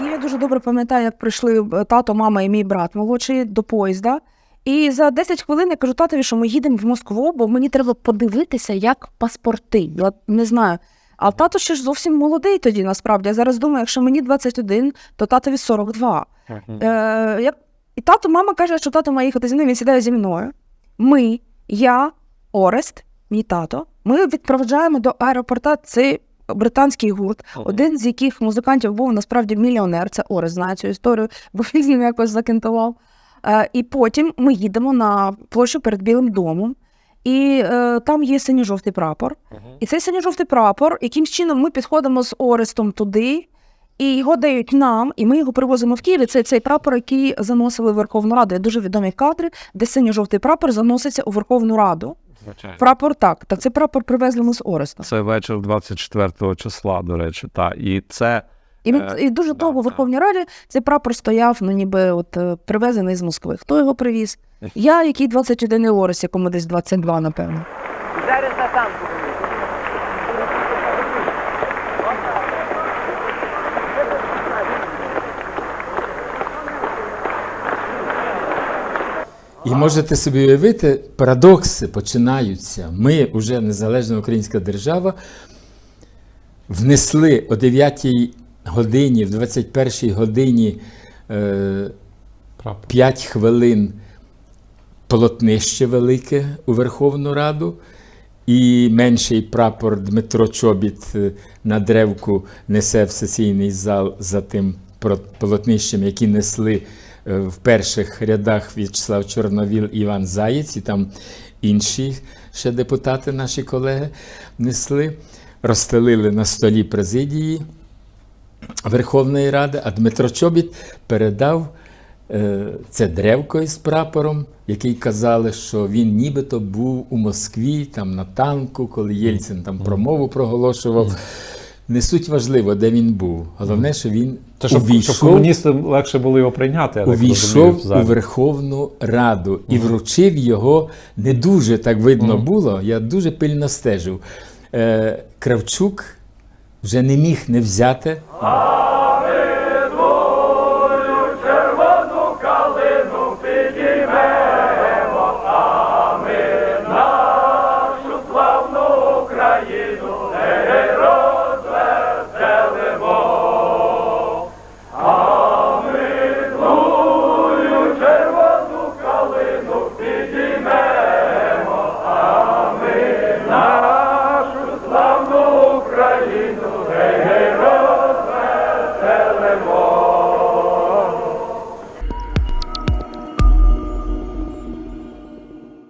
Я дуже добре пам'ятаю, як прийшли е, тато, мама і мій брат молодший до поїзда. І за 10 хвилин я кажу татові, що ми їдемо в Москву, бо мені треба подивитися, як паспорти. Я не знаю. А тато ще ж зовсім молодий тоді, насправді. Я зараз думаю, якщо мені 21, то татові 42. Е, я... І тато, мама каже, що тато має їхати зі мною, він сідає зі мною. Ми, я, Орест, мій тато, ми відправляємо до аеропорта цей британський гурт, один з яких музикантів був насправді мільйонер. Це Орест знає цю історію, бо він з ним якось закентував. Е, і потім ми їдемо на площу перед Білим домом. І е, там є синьо-жовтий прапор. І цей синьо-жовтий прапор, якимсь чином ми підходимо з Орестом туди, і його дають нам, і ми його привозимо в Київ. Це цей прапор, який заносили в Верховну Раду. Є дуже відомі кадри, де синьо-жовтий прапор заноситься у Верховну Раду. Звичайно. Прапор так. Так, це прапор привезли ми з Ореста. Це вечір 24 числа, до речі, та і це І, ми- Е, і дуже да, довго в. Верховній Раді цей прапор стояв, ну ніби от е, привезений з Москви. Хто його привіз? Я, який 21 і Орес, якому десь 22, напевно. Зараз на танку. І можете собі уявити, парадокси починаються. Ми, вже незалежна українська держава, внесли о 9 годині, в 21 годині е, 5 хвилин полотнище велике у Верховну Раду. І менший прапор Дмитро Чобіт е, на древку несе в сесійний зал за тим полотнищем, які несли в перших рядах В'ячеслав Чорновіл і Іван Заєць, і там інші ще депутати, наші колеги, несли, розстелили на столі президії Верховної Ради, а Дмитро Чобіт передав е, це древко із прапором, який казали, що він нібито був у Москві, там на танку, коли Єльцин там промову проголошував. Не суть важливо, де він був. Головне, що він Те, щоб, щоб комуністи легше було його прийняти, я так розумію, увійшов у. Верховну Раду і вручив його. Не дуже так видно було. Я дуже пильно стежив. Е, Кравчук вже не міг не взяти